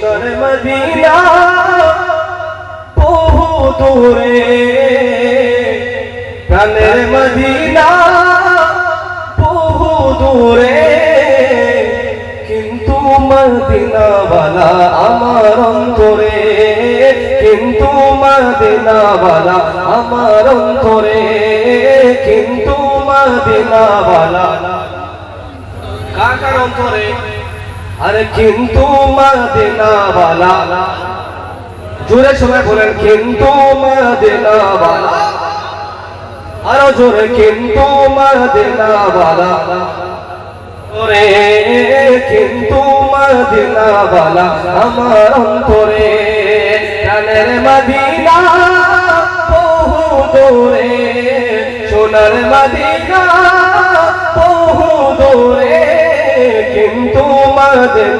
সোনার মদিনা বহু দূরে। প্রাণের মদিনা বহু দূরে। কিন্তু মদিনাওয়ালা আমার অন্তরে, কিন্তু মদিনাওয়ালা আমার অন্তরে, কিন্তু মদিনাওয়ালা কার কার অন্তরে? আরে কিন্তু মদিনাওয়ালা। জোরে সবাই বলেন, কিন্তু মদিনাওয়ালা। আরও জোরে, কিন্তু মদিনাওয়ালা। ওরে, কিন্তু মদিনাওয়ালা, আমার অন্তরে প্রাণের মদিনা বহু দূরে। সোনার মদিনা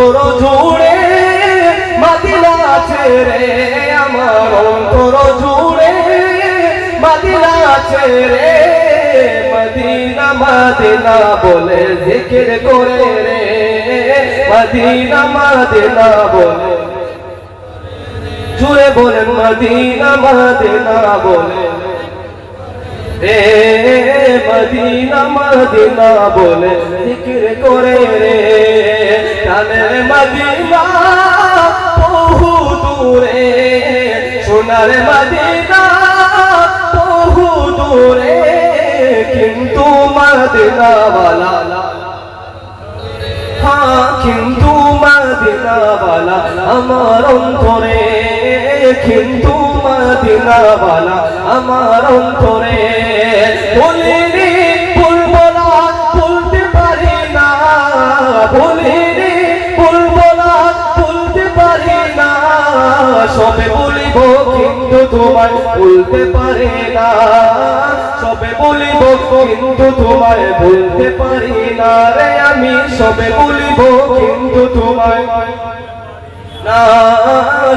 অন্তর জুড়ে মদিনা রে আমার অন্তর জুড়ে মদিনা রে। মদিনা মদিনা বলে জিকির করে রে। মদিনা মদিনা বলে জুড়ে বলেন মদিনা মদিনা বলে রে। মদিনা মদিনা বলে জিকির করে রে। কানের মদিনা, বহু দূরে। সোনার মদিনা, বহু দূরে। কিন্তু মদিনাওয়ালা। হ্যাঁ কিন্তু মদিনাওয়ালা আমার অন্তরে। কিন্তু মদিনাওয়ালা আমার অন্তরে। বলিনি সবে বলিব, কিন্তু তোমায় বলতে পারি না। সবে বলিব, কিন্তু তোমায় বলতে পারি না রে আমি। সবে বলিব, কিন্তু তোমায়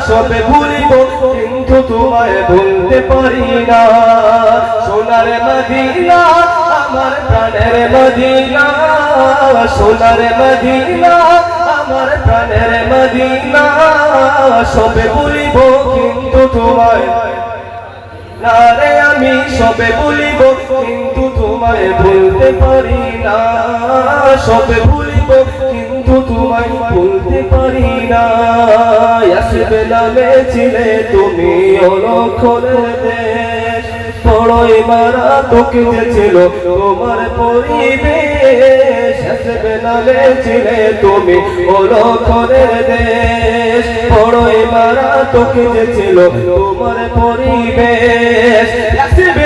সবে ভুলিব কিন্তু তোমায় বলতে পারি না। সোনার মদিনা, আমার প্রাণের মদিনা। সোনার মদিনা, আমার প্রাণের মদিনা। সবে বলিব, কিন্তু তোমায় না রে আমি সবে বলিব, কিন্তু তোমায় বলতে পারি না। সবে বলিব, কিন্তু তোমায় বলতে পারি না। আসবে নামে ছিলে তুমি দেশ বড়ই মারা তোকে যে ছিল। তোমার পরিবেশ বেলালে ছিলে তুমি অলক্ষণের দেশ। বড়ই মারা তোকে যে ছিল। তোমার পরিবেশ আসবে